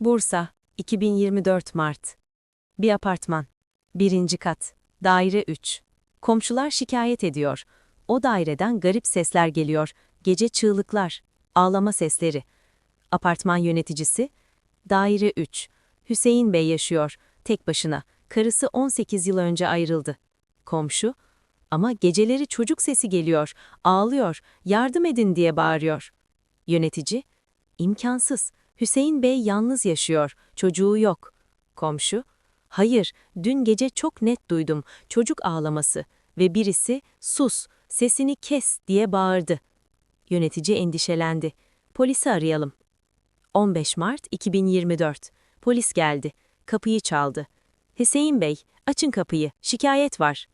Bursa, 2024 Mart. Bir apartman. Birinci kat. Daire 3. Komşular şikayet ediyor. O daireden garip sesler geliyor. Gece çığlıklar, ağlama sesleri. Apartman yöneticisi, daire 3. Hüseyin Bey yaşıyor, tek başına. Karısı 18 yıl önce ayrıldı. Komşu, ama geceleri çocuk sesi geliyor, ağlıyor, yardım edin diye bağırıyor. Yönetici, imkansız. Hüseyin Bey yalnız yaşıyor, çocuğu yok. Komşu, hayır, dün gece çok net duydum, çocuk ağlaması ve birisi, sus, sesini kes diye bağırdı. Yönetici endişelendi. Polisi arayalım. 15 Mart 2024. Polis geldi. Kapıyı çaldı. Hüseyin Bey, açın kapıyı, şikayet var.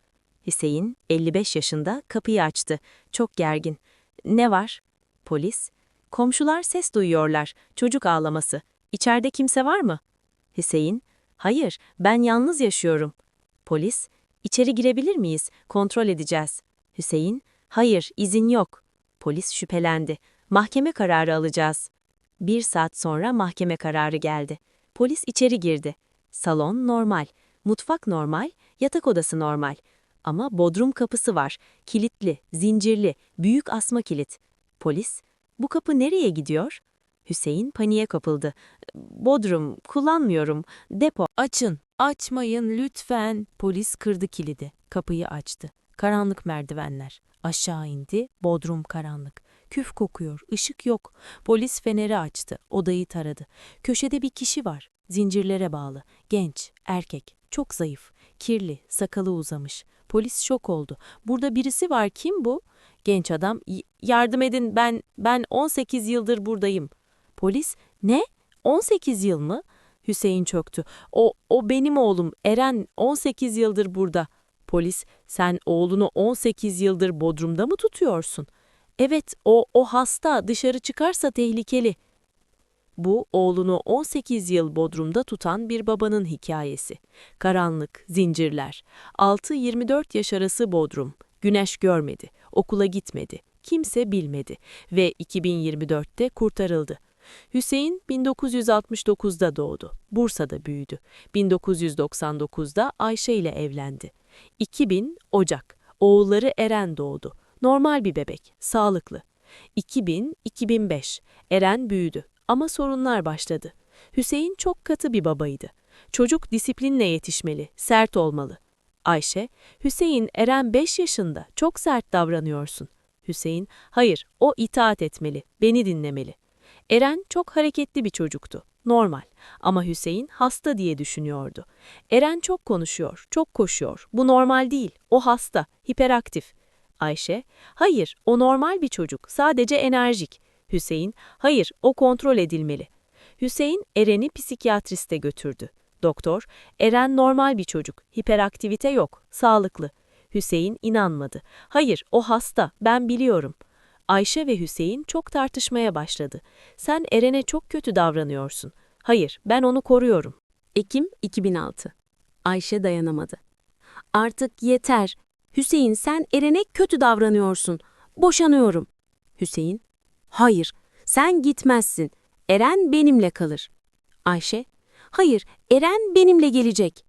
Hüseyin, 55 yaşında, kapıyı açtı. Çok gergin. Ne var? Polis, komşular ses duyuyorlar, çocuk ağlaması. İçeride kimse var mı? Hüseyin, hayır, ben yalnız yaşıyorum. Polis, içeri girebilir miyiz? Kontrol edeceğiz. Hüseyin, hayır, izin yok. Polis şüphelendi. Mahkeme kararı alacağız. Bir saat sonra mahkeme kararı geldi. Polis içeri girdi. Salon normal, mutfak normal, yatak odası normal. Ama bodrum kapısı var. Kilitli, zincirli, büyük asma kilit. Polis, bu kapı nereye gidiyor? Hüseyin paniğe kapıldı. Bodrum, kullanmıyorum. Depo. Açın, açmayın lütfen. Polis kırdı kilidi, kapıyı açtı. Karanlık merdivenler. Aşağı indi, bodrum karanlık. Küf kokuyor, ışık yok. Polis feneri açtı, odayı taradı. Köşede bir kişi var, zincirlere bağlı. Genç, erkek, çok zayıf, kirli, sakalı uzamış. Polis şok oldu. Burada birisi var, kim bu? Genç adam, "Y- yardım edin ben, ben 18 yıldır buradayım. Polis, ne? 18 yıl mı? Hüseyin çöktü. O, o benim oğlum Eren 18 yıldır burada. Polis, sen oğlunu 18 yıldır Bodrum'da mı tutuyorsun? Evet, o, o hasta, dışarı çıkarsa tehlikeli. Bu, oğlunu 18 yıl Bodrum'da tutan bir babanın hikayesi. Karanlık, zincirler. 6-24 yaş arası Bodrum. Güneş görmedi, okula gitmedi, kimse bilmedi ve 2024'te kurtarıldı. Hüseyin 1969'da doğdu. Bursa'da büyüdü. 1999'da Ayşe ile evlendi. 2000 Ocak. Oğulları Eren doğdu. Normal bir bebek, sağlıklı. 2000-2005 Eren büyüdü ama sorunlar başladı. Hüseyin çok katı bir babaydı. Çocuk disiplinle yetişmeli, sert olmalı. Ayşe, Hüseyin Eren 5 yaşında, çok sert davranıyorsun. Hüseyin, hayır, o itaat etmeli, beni dinlemeli. Eren çok hareketli bir çocuktu. Normal. Ama Hüseyin hasta diye düşünüyordu. Eren çok konuşuyor, çok koşuyor. Bu normal değil. O hasta, hiperaktif. Ayşe, hayır, o normal bir çocuk, sadece enerjik. Hüseyin, hayır, o kontrol edilmeli. Hüseyin, Eren'i psikiyatriste götürdü. Doktor, Eren normal bir çocuk, hiperaktivite yok, sağlıklı. Hüseyin inanmadı. Hayır, o hasta, ben biliyorum. Ayşe ve Hüseyin çok tartışmaya başladı. Sen Eren'e çok kötü davranıyorsun. Hayır, ben onu koruyorum. Ekim 2006. Ayşe dayanamadı. Artık yeter. Hüseyin sen Eren'e kötü davranıyorsun. Boşanıyorum. Hüseyin, hayır, sen gitmezsin. Eren benimle kalır. Ayşe, hayır, Eren benimle gelecek.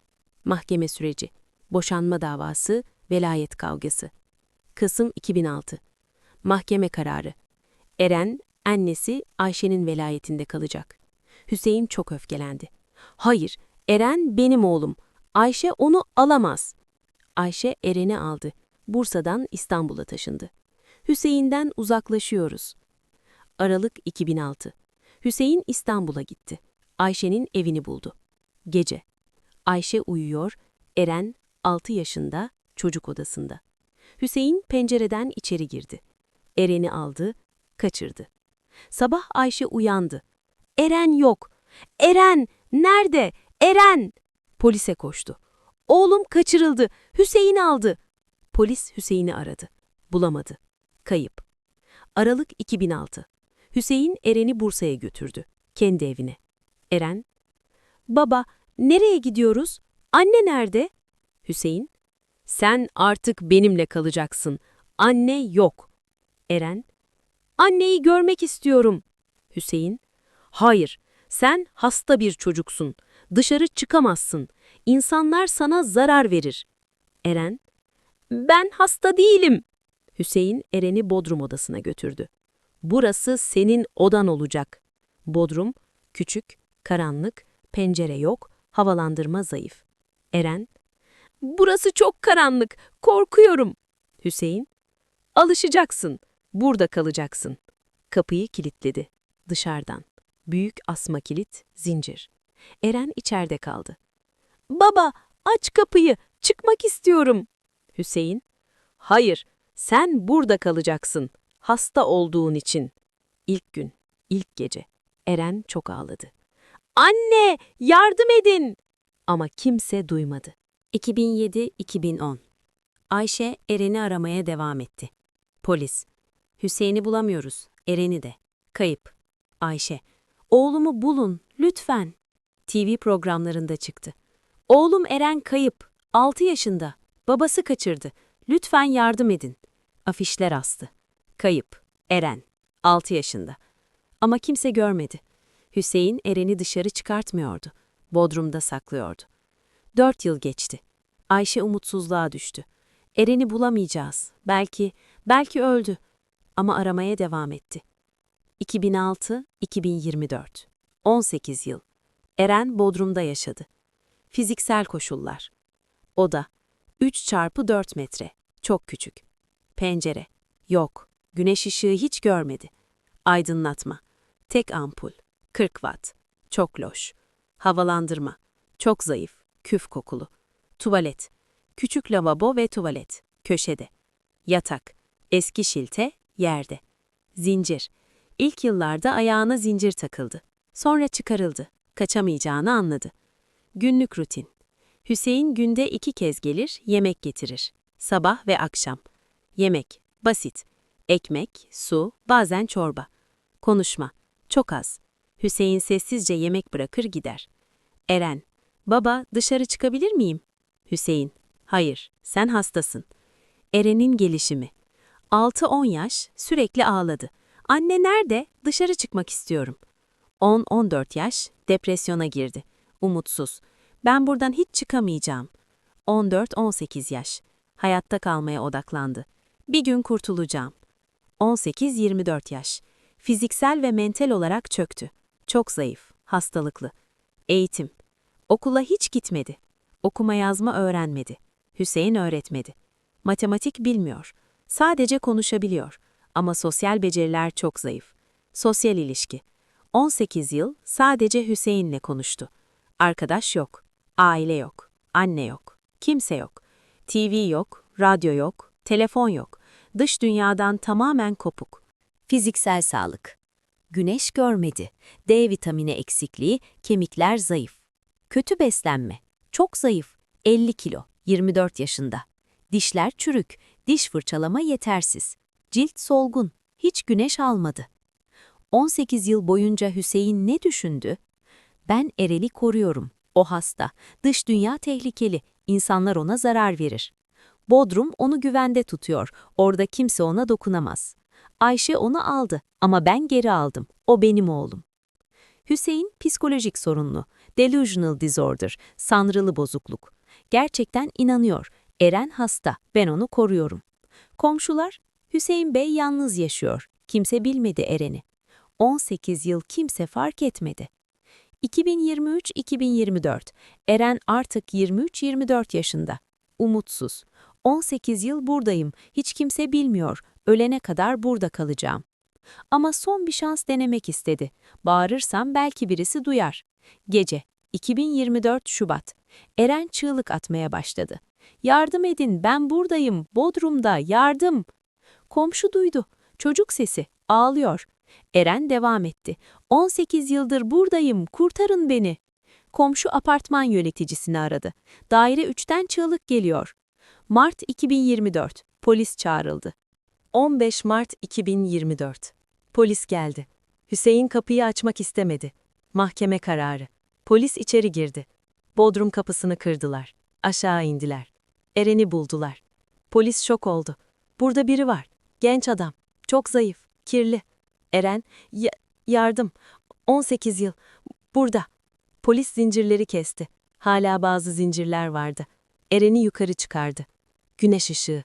Mahkeme süreci, boşanma davası, velayet kavgası. Kasım 2006. Mahkeme kararı. Eren, annesi Ayşe'nin velayetinde kalacak. Hüseyin çok öfkelendi. Hayır, Eren benim oğlum. Ayşe onu alamaz. Ayşe Eren'i aldı. Bursa'dan İstanbul'a taşındı. Hüseyin'den uzaklaşıyoruz. Aralık 2006. Hüseyin İstanbul'a gitti. Ayşe'nin evini buldu. Gece. Ayşe uyuyor, Eren 6 yaşında, çocuk odasında. Hüseyin pencereden içeri girdi. Eren'i aldı, kaçırdı. Sabah Ayşe uyandı. Eren yok. Eren, nerede? Eren! Polise koştu. Oğlum kaçırıldı. Hüseyin aldı. Polis Hüseyin'i aradı. Bulamadı. Kayıp. Aralık 2006. Hüseyin Eren'i Bursa'ya götürdü. Kendi evine. Eren, Baba, nereye gidiyoruz? Anne nerede? Hüseyin, Sen artık benimle kalacaksın. Anne yok. Eren, Anneyi görmek istiyorum. Hüseyin, Hayır, Sen hasta bir çocuksun. Dışarı çıkamazsın. İnsanlar sana zarar verir. Eren, ben hasta değilim. Hüseyin Eren'i Bodrum odasına götürdü. Burası senin odan olacak. Bodrum, küçük, karanlık, pencere yok, havalandırma zayıf. Eren, burası çok karanlık, korkuyorum. Hüseyin, alışacaksın, burada kalacaksın. Kapıyı kilitledi, dışarıdan. Büyük asma kilit, zincir. Eren içeride kaldı. Baba, aç kapıyı, çıkmak istiyorum. Hüseyin, hayır, sen burada kalacaksın, hasta olduğun için. İlk gün, ilk gece. Eren çok ağladı. Anne, yardım edin! Ama kimse duymadı. 2007-2010 Ayşe Eren'i aramaya devam etti. Polis. Hüseyin'i bulamıyoruz. Eren'i de. Kayıp. Ayşe. Oğlumu bulun, lütfen. TV programlarında çıktı. Oğlum Eren kayıp. 6 yaşında. Babası kaçırdı. Lütfen yardım edin. Afişler astı. Kayıp. Eren. 6 yaşında. Ama kimse görmedi. Hüseyin Eren'i dışarı çıkartmıyordu. Bodrum'da saklıyordu. Dört yıl geçti. Ayşe umutsuzluğa düştü. Eren'i bulamayacağız. Belki, belki öldü. Ama aramaya devam etti. 2006-2024 18 yıl. Eren Bodrum'da yaşadı. Fiziksel koşullar. Oda 3 çarpı 4 metre. Çok küçük. Pencere. Yok. Güneş ışığı hiç görmedi. Aydınlatma. Tek ampul. 40 watt. Çok loş. Havalandırma. Çok zayıf. Küf kokulu. Tuvalet. Küçük lavabo ve tuvalet. Köşede. Yatak. Eski şilte. Yerde. Zincir. İlk yıllarda ayağına zincir takıldı. Sonra çıkarıldı. Kaçamayacağını anladı. Günlük rutin. Hüseyin günde iki kez gelir, yemek getirir. Sabah ve akşam. Yemek. Basit. Ekmek, su, bazen çorba. Konuşma. Çok az. Hüseyin sessizce yemek bırakır gider. Eren. Baba, dışarı çıkabilir miyim? Hüseyin. Hayır, sen hastasın. Eren'in gelişimi. 6-10 yaş, sürekli ağladı. Anne nerede? Dışarı çıkmak istiyorum. 10-14 yaş, depresyona girdi. Umutsuz. Ben buradan hiç çıkamayacağım. 14-18 yaş. Hayatta kalmaya odaklandı. Bir gün kurtulacağım. 18-24 yaş. Fiziksel ve mental olarak çöktü. Çok zayıf, hastalıklı. Eğitim. Okula hiç gitmedi. Okuma yazma öğrenmedi. Hüseyin öğretmedi. Matematik bilmiyor. Sadece konuşabiliyor. Ama sosyal beceriler çok zayıf. Sosyal ilişki. 18 yıl sadece Hüseyin'le konuştu. Arkadaş yok. Aile yok. Anne yok. Kimse yok. TV yok, radyo yok, telefon yok. Dış dünyadan tamamen kopuk. Fiziksel sağlık. Güneş görmedi. D vitamini eksikliği, kemikler zayıf. Kötü beslenme. Çok zayıf. 50 kilo. 24 yaşında. Dişler çürük. Diş fırçalama yetersiz. Cilt solgun. Hiç güneş almadı. 18 yıl boyunca Hüseyin ne düşündü? Ben Erel'i koruyorum. O hasta. Dış dünya tehlikeli. İnsanlar ona zarar verir. Bodrum onu güvende tutuyor. Orada kimse ona dokunamaz. Ayşe onu aldı ama ben geri aldım. O benim oğlum. Hüseyin psikolojik sorunlu. Delusional disorder, sanrılı bozukluk. Gerçekten inanıyor. Eren hasta, ben onu koruyorum. Komşular, Hüseyin Bey yalnız yaşıyor. Kimse bilmedi Eren'i. 18 yıl kimse fark etmedi. 2023-2024. Eren artık 23-24 yaşında. Umutsuz. 18 yıl buradayım. Hiç kimse bilmiyor. Ölene kadar burada kalacağım. Ama son bir şans denemek istedi. Bağırırsam belki birisi duyar. Gece 2024 Şubat. Eren çığlık atmaya başladı. Yardım edin, ben buradayım, Bodrum'da, yardım. Komşu duydu. Çocuk sesi, ağlıyor. Eren devam etti. 18 yıldır buradayım, kurtarın beni. Komşu apartman yöneticisini aradı. Daire 3'ten çığlık geliyor. Mart 2024. Polis çağrıldı. 15 Mart 2024. Polis geldi. Hüseyin kapıyı açmak istemedi. Mahkeme kararı. Polis içeri girdi. Bodrum kapısını kırdılar. Aşağı indiler. Eren'i buldular. Polis şok oldu. Burada biri var. Genç adam. Çok zayıf. Kirli. Eren, ya- yardım. 18 yıl. Burada. Polis zincirleri kesti. Hala bazı zincirler vardı. Eren'i yukarı çıkardı. Güneş ışığı.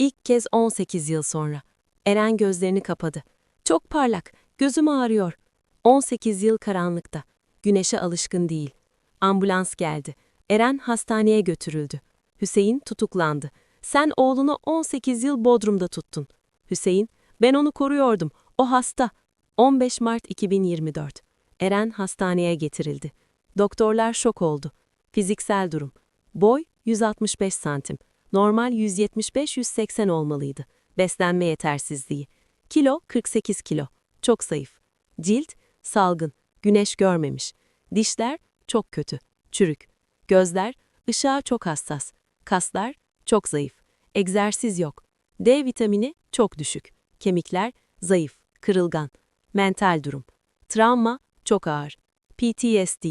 İlk kez 18 yıl sonra. Eren gözlerini kapadı. Çok parlak, gözüm ağrıyor. 18 yıl karanlıkta. Güneşe alışkın değil. Ambulans geldi. Eren hastaneye götürüldü. Hüseyin tutuklandı. Sen oğlunu 18 yıl Bodrum'da tuttun. Hüseyin, ben onu koruyordum. O hasta. 15 Mart 2024. Eren hastaneye getirildi. Doktorlar şok oldu. Fiziksel durum. Boy 165 santim. Normal 175-180 olmalıydı. Beslenme yetersizliği. Kilo 48 kilo. Çok zayıf. Cilt salgın. Güneş görmemiş. Dişler çok kötü. Çürük. Gözler ışığa çok hassas. Kaslar çok zayıf. Egzersiz yok. D vitamini çok düşük. Kemikler zayıf, kırılgan. Mental durum. Travma çok ağır. PTSD.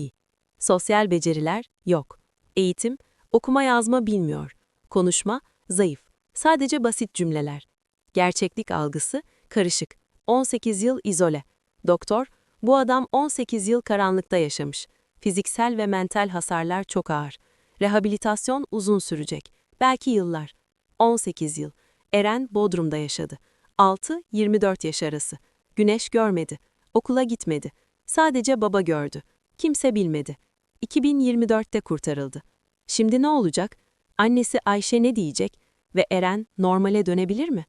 Sosyal beceriler yok. Eğitim, okuma yazma bilmiyor. Konuşma zayıf. Sadece basit cümleler. Gerçeklik algısı karışık. 18 yıl izole. Doktor, bu adam 18 yıl karanlıkta yaşamış. Fiziksel ve mental hasarlar çok ağır. Rehabilitasyon uzun sürecek. Belki yıllar. 18 yıl. Eren Bodrum'da yaşadı. 6-24 yaş arası. Güneş görmedi. Okula gitmedi. Sadece baba gördü. Kimse bilmedi. 2024'te kurtarıldı. Şimdi ne olacak? Annesi Ayşe ne diyecek? Ve Eren normale dönebilir mi?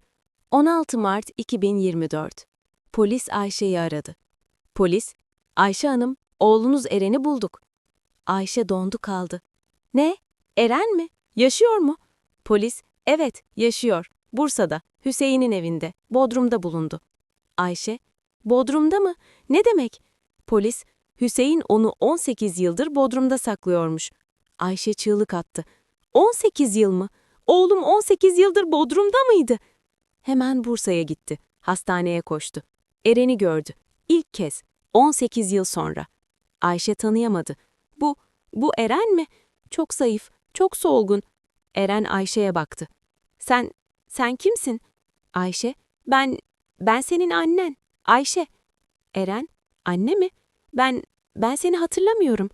16 Mart 2024. Polis Ayşe'yi aradı. Polis, Ayşe Hanım, oğlunuz Eren'i bulduk. Ayşe dondu kaldı. Ne? Eren mi? Yaşıyor mu? Polis, evet, yaşıyor. Bursa'da, Hüseyin'in evinde, Bodrum'da bulundu. Ayşe, Bodrum'da mı? Ne demek? Polis, Hüseyin onu 18 yıldır Bodrum'da saklıyormuş. Ayşe çığlık attı. 18 yıl mı? Oğlum 18 yıldır Bodrum'da mıydı? Hemen Bursa'ya gitti. Hastaneye koştu. Eren'i gördü. İlk kez. 18 yıl sonra. Ayşe tanıyamadı. Bu, bu Eren mi? Çok zayıf, çok solgun. Eren Ayşe'ye baktı. Sen, sen kimsin? Ayşe, ben, ben senin annen. Ayşe. Eren, anne mi? Ben, ben seni hatırlamıyorum.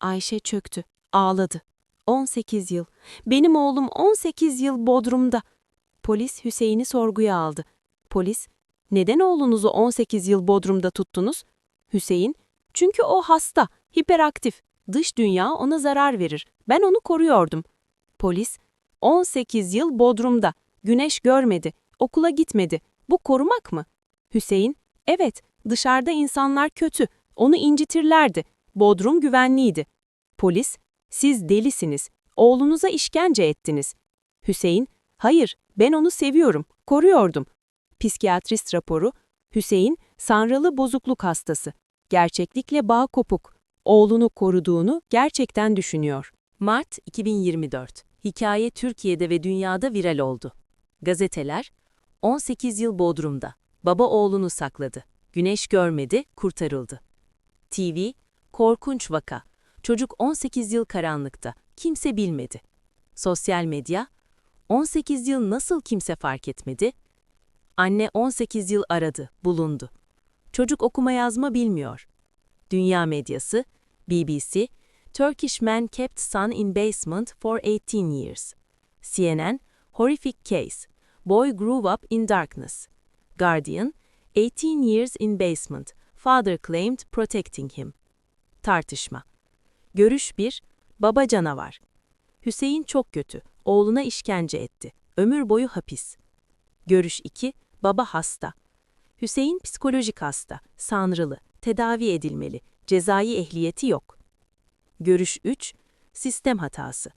Ayşe çöktü, ağladı. 18 yıl. Benim oğlum 18 yıl Bodrum'da. Polis Hüseyin'i sorguya aldı. Polis, neden oğlunuzu 18 yıl Bodrum'da tuttunuz? Hüseyin, çünkü o hasta, hiperaktif. Dış dünya ona zarar verir. Ben onu koruyordum. Polis, 18 yıl Bodrum'da. Güneş görmedi, okula gitmedi. Bu korumak mı? Hüseyin, evet, dışarıda insanlar kötü. Onu incitirlerdi. Bodrum güvenliydi. Polis, siz delisiniz. Oğlunuza işkence ettiniz. Hüseyin, hayır, ben onu seviyorum, koruyordum. Psikiyatrist raporu, Hüseyin, sanrılı bozukluk hastası. Gerçeklikle bağ kopuk. Oğlunu koruduğunu gerçekten düşünüyor. Mart 2024. Hikaye Türkiye'de ve dünyada viral oldu. Gazeteler, 18 yıl Bodrum'da. Baba oğlunu sakladı. Güneş görmedi, kurtarıldı. TV, korkunç vaka. Çocuk 18 yıl karanlıkta. Kimse bilmedi. Sosyal medya, 18 yıl nasıl kimse fark etmedi? Anne 18 yıl aradı, bulundu. Çocuk okuma yazma bilmiyor. Dünya medyası, BBC, Turkish man kept son in basement for 18 years. CNN, horrific case. Boy grew up in darkness. Guardian, 18 years in basement. Father claimed protecting him. Tartışma. Görüş 1. Baba canavar. Hüseyin çok kötü. Oğluna işkence etti. Ömür boyu hapis. Görüş 2. Baba hasta. Hüseyin psikolojik hasta, sanrılı, tedavi edilmeli, cezai ehliyeti yok. Görüş 3. Sistem hatası.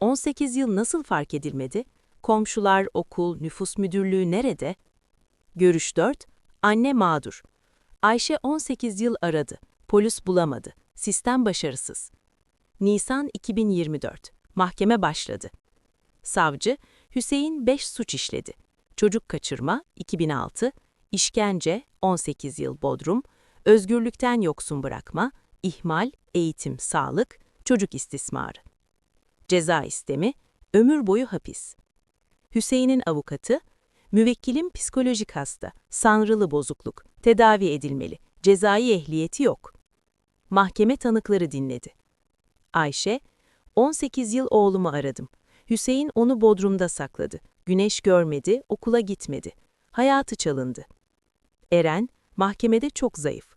18 yıl nasıl fark edilmedi? Komşular, okul, nüfus müdürlüğü nerede? Görüş 4. Anne mağdur. Ayşe 18 yıl aradı. Polis bulamadı. Sistem başarısız. Nisan 2024. Mahkeme başladı. Savcı, Hüseyin 5 suç işledi. Çocuk kaçırma 2006, işkence 18 yıl Bodrum, özgürlükten yoksun bırakma, ihmal, eğitim, sağlık, çocuk istismarı. Ceza istemi, ömür boyu hapis. Hüseyin'in avukatı, müvekkilim psikolojik hasta, sanrılı bozukluk, tedavi edilmeli, cezai ehliyeti yok. Mahkeme tanıkları dinledi. Ayşe, 18 yıl oğlumu aradım. Hüseyin onu bodrumda sakladı. Güneş görmedi, okula gitmedi. Hayatı çalındı. Eren, mahkemede çok zayıf.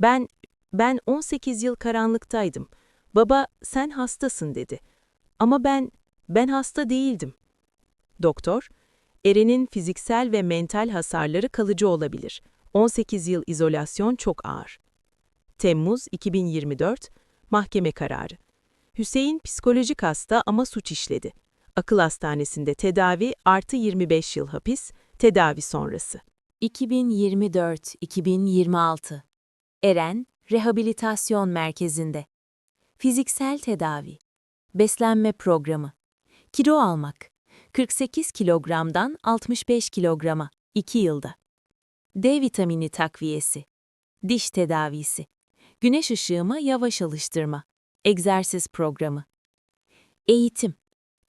Ben, ben 18 yıl karanlıktaydım. Baba, sen hastasın dedi. Ama ben, ben hasta değildim. Doktor, Eren'in fiziksel ve mental hasarları kalıcı olabilir. 18 yıl izolasyon çok ağır. Temmuz 2024, mahkeme kararı. Hüseyin psikolojik hasta ama suç işledi. Akıl hastanesinde tedavi artı 25 yıl hapis, tedavi sonrası. 2024-2026 Eren Rehabilitasyon Merkezi'nde. Fiziksel tedavi. Beslenme programı. Kilo almak. 48 kilogramdan 65 kilograma 2 yılda. D vitamini takviyesi. Diş tedavisi. Güneş ışığıma yavaş alıştırma Egzersiz programı Eğitim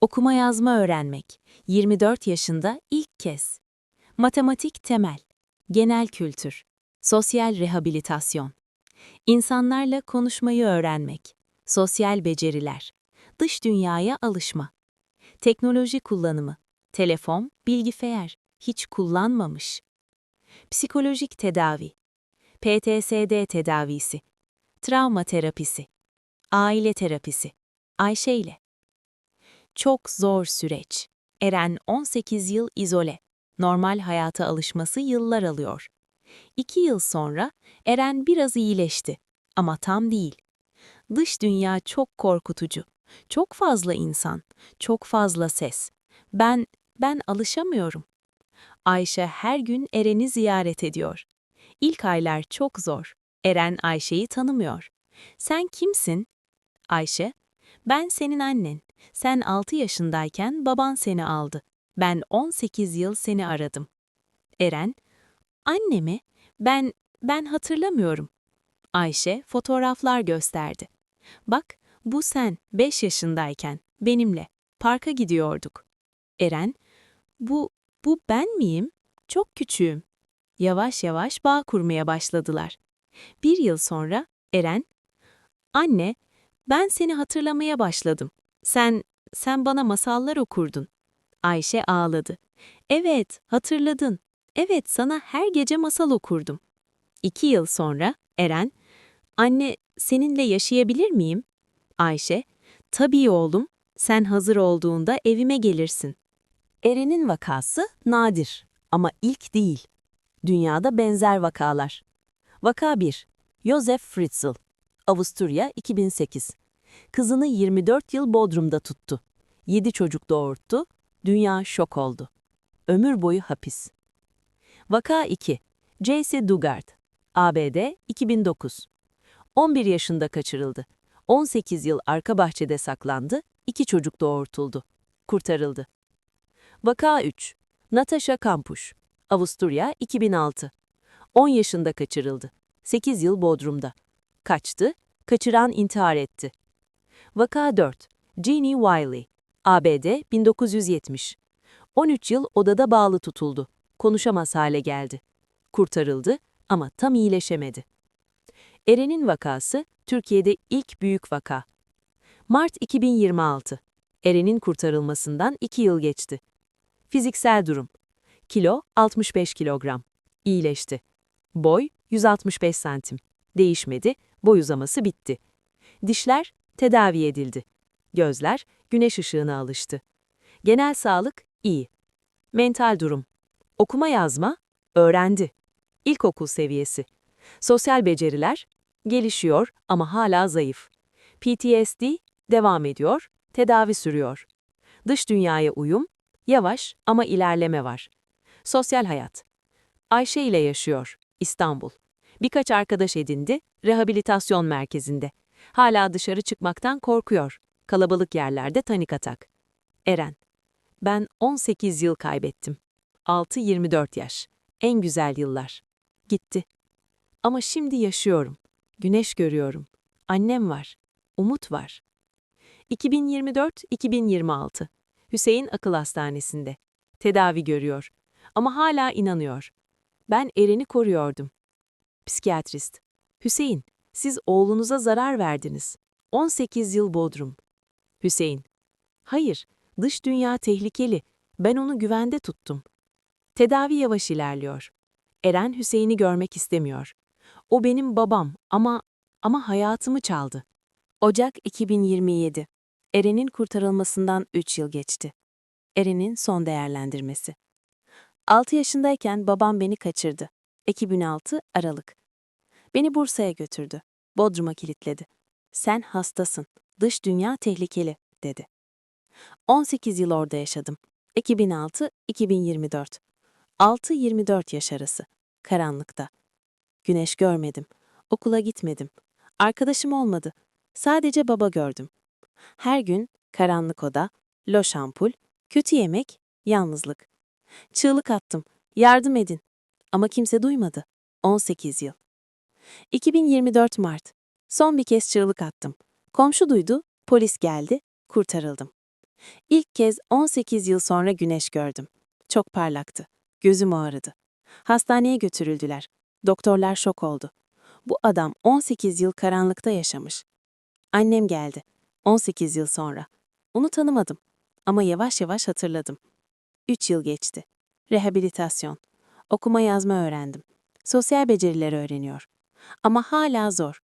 Okuma yazma öğrenmek 24 yaşında ilk kez. Matematik temel Genel kültür, sosyal rehabilitasyon, insanlarla konuşmayı öğrenmek, sosyal beceriler, dış dünyaya alışma, teknoloji kullanımı, telefon, bilgisayar, hiç kullanmamış, psikolojik tedavi, PTSD tedavisi, travma terapisi, aile terapisi, Ayşe ile. Çok zor süreç. Eren 18 yıl izole normal hayata alışması yıllar alıyor. İki yıl sonra Eren biraz iyileşti ama tam değil. Dış dünya çok korkutucu. Çok fazla insan, çok fazla ses. Ben, ben alışamıyorum. Ayşe her gün Eren'i ziyaret ediyor. İlk aylar çok zor. Eren Ayşe'yi tanımıyor. Sen kimsin? Ayşe, ben senin annen. Sen 6 yaşındayken baban seni aldı. Ben 18 yıl seni aradım. Eren, annemi, ben, ben hatırlamıyorum. Ayşe fotoğraflar gösterdi. Bak, bu sen 5 yaşındayken, benimle, parka gidiyorduk. Eren, bu, bu ben miyim? Çok küçüğüm. Yavaş yavaş bağ kurmaya başladılar. Bir yıl sonra Eren, anne, ben seni hatırlamaya başladım. Sen, sen bana masallar okurdun. Ayşe ağladı. Evet, hatırladın. Evet, sana her gece masal okurdum. İki yıl sonra Eren, anne seninle yaşayabilir miyim? Ayşe, tabii oğlum, sen hazır olduğunda evime gelirsin. Eren'in vakası nadir ama ilk değil. Dünyada benzer vakalar. Vaka 1. Josef Fritzl, Avusturya 2008. Kızını 24 yıl Bodrum'da tuttu. 7 çocuk doğurttu, Dünya şok oldu. Ömür boyu hapis. Vaka 2. J.C. Dugard, ABD 2009. 11 yaşında kaçırıldı. 18 yıl arka bahçede saklandı, iki çocuk doğurtuldu. Kurtarıldı. Vaka 3. Natasha Kampuş, Avusturya 2006. 10 yaşında kaçırıldı. 8 yıl Bodrum'da. Kaçtı, kaçıran intihar etti. Vaka 4. Jeannie Wiley, ABD 1970. 13 yıl odada bağlı tutuldu. Konuşamaz hale geldi. Kurtarıldı ama tam iyileşemedi. Eren'in vakası Türkiye'de ilk büyük vaka. Mart 2026. Eren'in kurtarılmasından 2 yıl geçti. Fiziksel durum. Kilo 65 kilogram. İyileşti. Boy 165 santim. Değişmedi, boy uzaması bitti. Dişler tedavi edildi. Gözler güneş ışığına alıştı. Genel sağlık iyi. Mental durum. Okuma yazma öğrendi. İlkokul seviyesi. Sosyal beceriler gelişiyor ama hala zayıf. PTSD devam ediyor, tedavi sürüyor. Dış dünyaya uyum yavaş ama ilerleme var. Sosyal hayat. Ayşe ile yaşıyor, İstanbul. Birkaç arkadaş edindi, rehabilitasyon merkezinde. Hala dışarı çıkmaktan korkuyor. Kalabalık yerlerde tanik atak. Eren. Ben 18 yıl kaybettim. 6-24 yaş. En güzel yıllar. Gitti. Ama şimdi yaşıyorum. Güneş görüyorum. Annem var. Umut var. 2024-2026. Hüseyin Akıl Hastanesi'nde. Tedavi görüyor. Ama hala inanıyor. Ben Eren'i koruyordum. Psikiyatrist. Hüseyin, Siz oğlunuza zarar verdiniz. 18 yıl Bodrum. Hüseyin. Hayır, dış dünya tehlikeli. Ben onu güvende tuttum. Tedavi yavaş ilerliyor. Eren Hüseyin'i görmek istemiyor. O benim babam ama ama hayatımı çaldı. Ocak 2027. Eren'in kurtarılmasından 3 yıl geçti. Eren'in son değerlendirmesi. 6 yaşındayken babam beni kaçırdı. 2006 Aralık. Beni Bursa'ya götürdü. Bodrum'a kilitledi. Sen hastasın. Dış dünya tehlikeli, dedi. 18 yıl orada yaşadım. 2006-2024. 6-24 yaş arası. Karanlıkta. Güneş görmedim. Okula gitmedim. Arkadaşım olmadı. Sadece baba gördüm. Her gün karanlık oda, loş ampul, kötü yemek, yalnızlık. Çığlık attım. Yardım edin. Ama kimse duymadı. 18 yıl. 2024 Mart. Son bir kez çığlık attım. Komşu duydu, polis geldi, kurtarıldım. İlk kez 18 yıl sonra güneş gördüm. Çok parlaktı. Gözüm ağrıdı. Hastaneye götürüldüler. Doktorlar şok oldu. Bu adam 18 yıl karanlıkta yaşamış. Annem geldi. 18 yıl sonra. Onu tanımadım ama yavaş yavaş hatırladım. 3 yıl geçti. Rehabilitasyon. Okuma yazma öğrendim. Sosyal becerileri öğreniyor. Ama hala zor.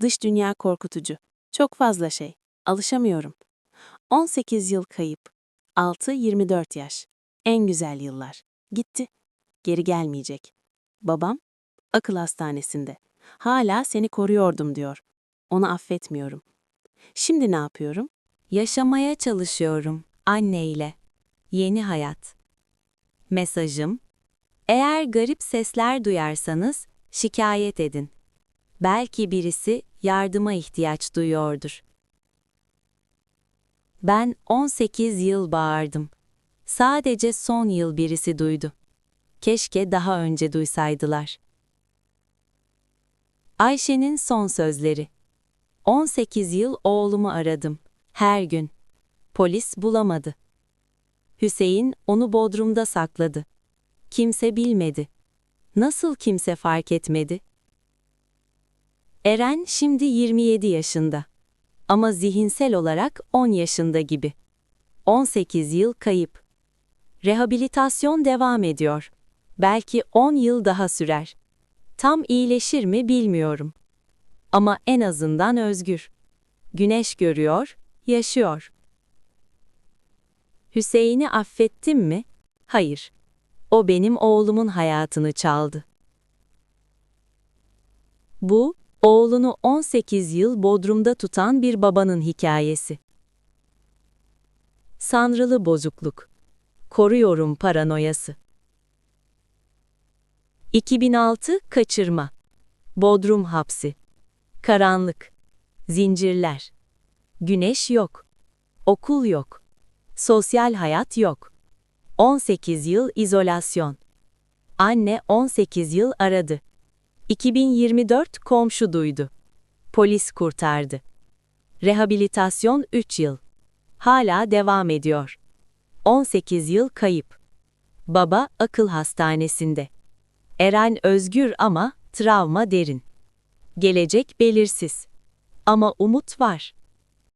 Dış dünya korkutucu. Çok fazla şey. Alışamıyorum. 18 yıl kayıp. 6-24 yaş. En güzel yıllar. Gitti. Geri gelmeyecek. Babam akıl hastanesinde. Hala seni koruyordum diyor. Onu affetmiyorum. Şimdi ne yapıyorum? Yaşamaya çalışıyorum anneyle. Yeni hayat. Mesajım: Eğer garip sesler duyarsanız şikayet edin. Belki birisi yardıma ihtiyaç duyuyordur. Ben 18 yıl bağırdım. Sadece son yıl birisi duydu. Keşke daha önce duysaydılar. Ayşe'nin son sözleri. 18 yıl oğlumu aradım. Her gün. Polis bulamadı. Hüseyin onu bodrumda sakladı. Kimse bilmedi. Nasıl kimse fark etmedi? Eren şimdi 27 yaşında. Ama zihinsel olarak 10 yaşında gibi. 18 yıl kayıp. Rehabilitasyon devam ediyor. Belki 10 yıl daha sürer. Tam iyileşir mi bilmiyorum. Ama en azından özgür. Güneş görüyor, yaşıyor. Hüseyin'i affettim mi? Hayır. O benim oğlumun hayatını çaldı. Bu, oğlunu 18 yıl Bodrum'da tutan bir babanın hikayesi. Sanrılı bozukluk. Koruyorum paranoyası. 2006 kaçırma. Bodrum hapsi. Karanlık. Zincirler. Güneş yok. Okul yok. Sosyal hayat yok. 18 yıl izolasyon. Anne 18 yıl aradı. 2024 komşu duydu. Polis kurtardı. Rehabilitasyon 3 yıl. Hala devam ediyor. 18 yıl kayıp. Baba akıl hastanesinde. Eren özgür ama travma derin. Gelecek belirsiz. Ama umut var.